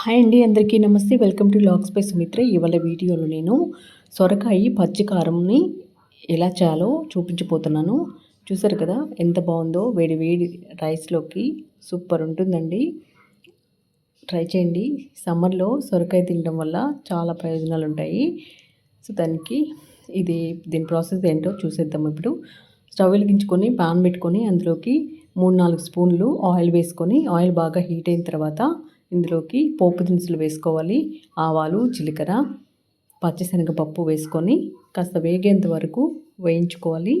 Hi అండి అందరికీ నమస్తే. వెల్కమ్ టు లాక్ స్పేస్ మిత్ర ఇవాళ వీడియోలో నేను సొరకాయ పచ్చికారంని ఎలా చేయాలో చూపించిపోతున్నాను చూసారు కదా ఎంత బాగుందో. వేడి వేడి రైస్లోకి సూపర్ ఉంటుందండి. ట్రై చేయండి. సమ్మర్లో సొరకాయ తినడం వల్ల చాలా ప్రయోజనాలు ఉంటాయి. సో దానికి ఇది దీని ప్రాసెస్ ఏంటో చూసేద్దాం ఇప్పుడు. స్టవ్ వెలిగించుకొని పాన్ పెట్టుకొని అందులోకి మూడు నాలుగు స్పూన్లు ఆయిల్ వేసుకొని ఆయిల్ బాగా హీట్ అయిన తర్వాత ఇందులోకి పోపు దినుసులు వేసుకోవాలి. ఆవాలు జీలకర్ర పచ్చిశనగపప్పు వేసుకొని కాస్త వేగేంత వరకు వేయించుకోవాలి.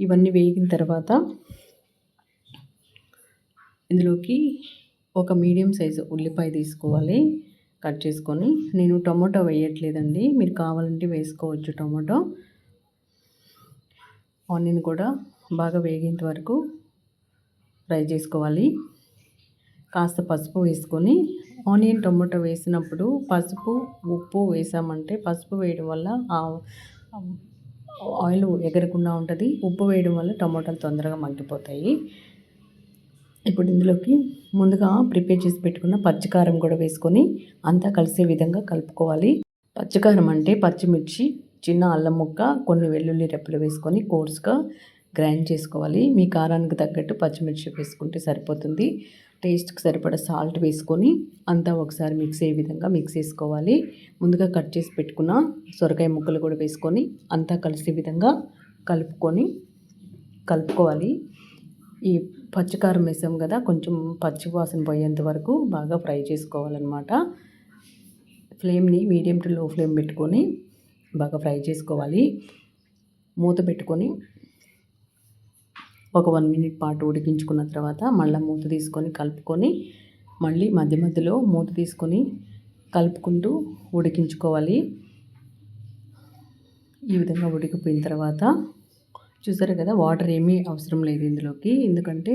ఇవన్నీ వేగిన తర్వాత ఇందులోకి ఒక మీడియం సైజు ఉల్లిపాయ తీసుకోవాలి. కట్ చేసుకొని నేను టొమాటో వేయట్లేదండి. మీరు కావాలంటే వేసుకోవచ్చు టొమాటో. ఆనియన్ కూడా బాగా వేగేంత వరకు ఫ్రై చేసుకోవాలి. కాస్త పసుపు వేసుకొని ఆనియన్ టొమాటో వేసినప్పుడు పసుపు ఉప్పు వేసామంటే పసుపు వేయడం వల్ల ఆయిల్ ఎగరకుండా ఉంటుంది. ఉప్పు వేయడం వల్ల టమాటాలు తొందరగా మగ్గిపోతాయి. ఇప్పుడు ఇందులోకి ముందుగా ప్రిపేర్ చేసి పెట్టుకున్న పచ్చికారం కూడా వేసుకొని అంతా కలిసే విధంగా కలుపుకోవాలి. పచ్చికారం అంటే పచ్చిమిర్చి చిన్న అల్లం ముక్క కొన్ని వెల్లుల్లి రెప్పలు వేసుకొని కోర్స్గా గ్రైండ్ చేసుకోవాలి. మీ కారానికి తగ్గట్టు పచ్చిమిర్చి వేసుకుంటే సరిపోతుంది. టేస్ట్కి సరిపడా సాల్ట్ వేసుకొని అంతా ఒకసారి మిక్స్ అయ్యే విధంగా మిక్స్ చేసుకోవాలి. ముందుగా కట్ చేసి పెట్టుకున్న సొరకాయ ముక్కలు కూడా వేసుకొని అంతా కలిసే విధంగా కలుపుకొని కలుపుకోవాలి. ఈ పచ్చికారం వేసాం కదా కొంచెం పచ్చి వాసన పోయేంత వరకు బాగా ఫ్రై చేసుకోవాలన్నమాట. ఫ్లేమ్ని మీడియం టు లో ఫ్లేమ్ పెట్టుకొని బాగా ఫ్రై చేసుకోవాలి. మూత పెట్టుకొని ఒక వన్ మినిట్ పాటు ఉడికించుకున్న తర్వాత మళ్ళీ మూత తీసుకొని కలుపుకొని మళ్ళీ మధ్య మధ్యలో మూత తీసుకొని కలుపుకుంటూ ఉడికించుకోవాలి. ఈ విధంగా ఉడికిపోయిన తర్వాత చూసారు కదా వాటర్ ఏమీ అవసరం లేదు ఇందులోకి. ఎందుకంటే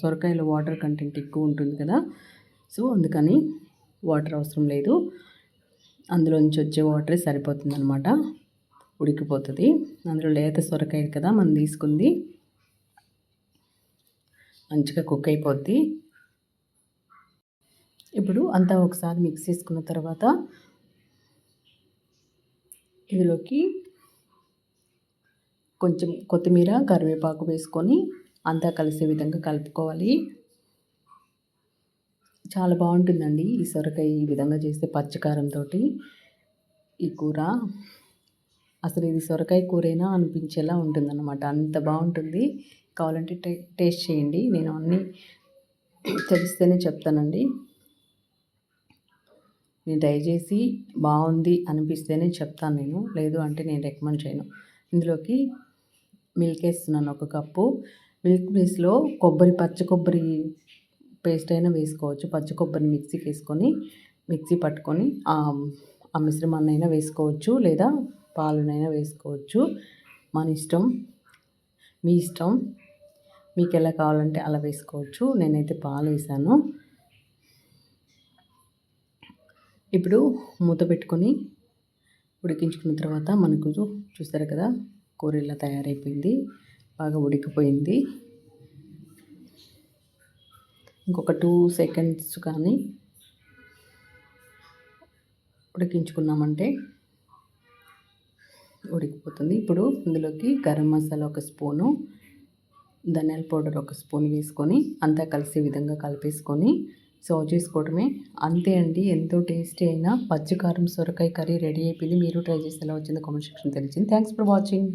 సొరకాయలో వాటర్ కంటెంట్ ఎక్కువ ఉంటుంది కదా. సో అందుకని వాటర్ అవసరం లేదు. అందులో నుంచి వచ్చే వాటరే సరిపోతుంది అనమాట ఉడికిపోతుంది. అందులో లేత సొరకాయ కదా మనం తీసుకుంది. మంచిగా కుక్ అయిపోద్ది. ఇప్పుడు అంతా ఒకసారి మిక్స్ చేసుకున్న తర్వాత ఇందులోకి కొంచెం కొత్తిమీర కరివేపాకు వేసుకొని అంతా కలిసే విధంగా కలుపుకోవాలి. చాలా బాగుంటుందండి ఈ సొరకాయ ఈ విధంగా చేస్తే పచ్చికారంతో ఈ కూర అసలు ఇది సొరకాయ కూరైనా అనిపించేలా ఉంటుందన్నమాట. అంత బాగుంటుంది. కావాలంటే టే టేస్ట్ చేయండి. నేను అన్నీ తెలిస్తేనే చెప్తానండి. నేను ట్రై చేసి బాగుంది అనిపిస్తేనే చెప్తాను నేను. లేదు అంటే నేను రికమెండ్ చేయను. ఇందులోకి మిల్క్ వేస్తున్నాను ఒక కప్పు. మిల్క్ ప్లేస్లో కొబ్బరి పచ్చి కొబ్బరి పేస్ట్ అయినా వేసుకోవచ్చు. పచ్చి కొబ్బరిని మిక్సీకి వేసుకొని మిక్సీ పట్టుకొని ఆ మిశ్రమాన్నైనా వేసుకోవచ్చు లేదా పాలనైనా వేసుకోవచ్చు. మన ఇష్టం మీ ఇష్టం. మీకు ఎలా కావాలంటే అలా వేసుకోవచ్చు. నేనైతే పాలు వేసాను. ఇప్పుడు మూత పెట్టుకొని ఉడికించుకున్న తర్వాత మనకు చూస్తారు కదా కూర ఇలా తయారైపోయింది బాగా ఉడికిపోయింది. ఇంకొక టూ సెకండ్స్ కానీ ఉడికించుకున్నామంటే ఉడికిపోతుంది. ఇప్పుడు ఇందులోకి గరం మసాలా ఒక స్పూను ధనియాల పౌడర్ ఒక స్పూన్ వేసుకొని అంతా కలిసే విధంగా కలిపేసుకొని సర్వ్ చేసుకోవడమే. అంతే అండి. ఎంతో టేస్టీ అయినా పచ్చికారం సొరకాయ కర్రీ రెడీ అయిపోయింది. మీరు ట్రై చేసి ఎలా వచ్చిందో కామెంట్ సెక్షన్ తెలిసింది థ్యాంక్స్ ఫర్ వాచింగ్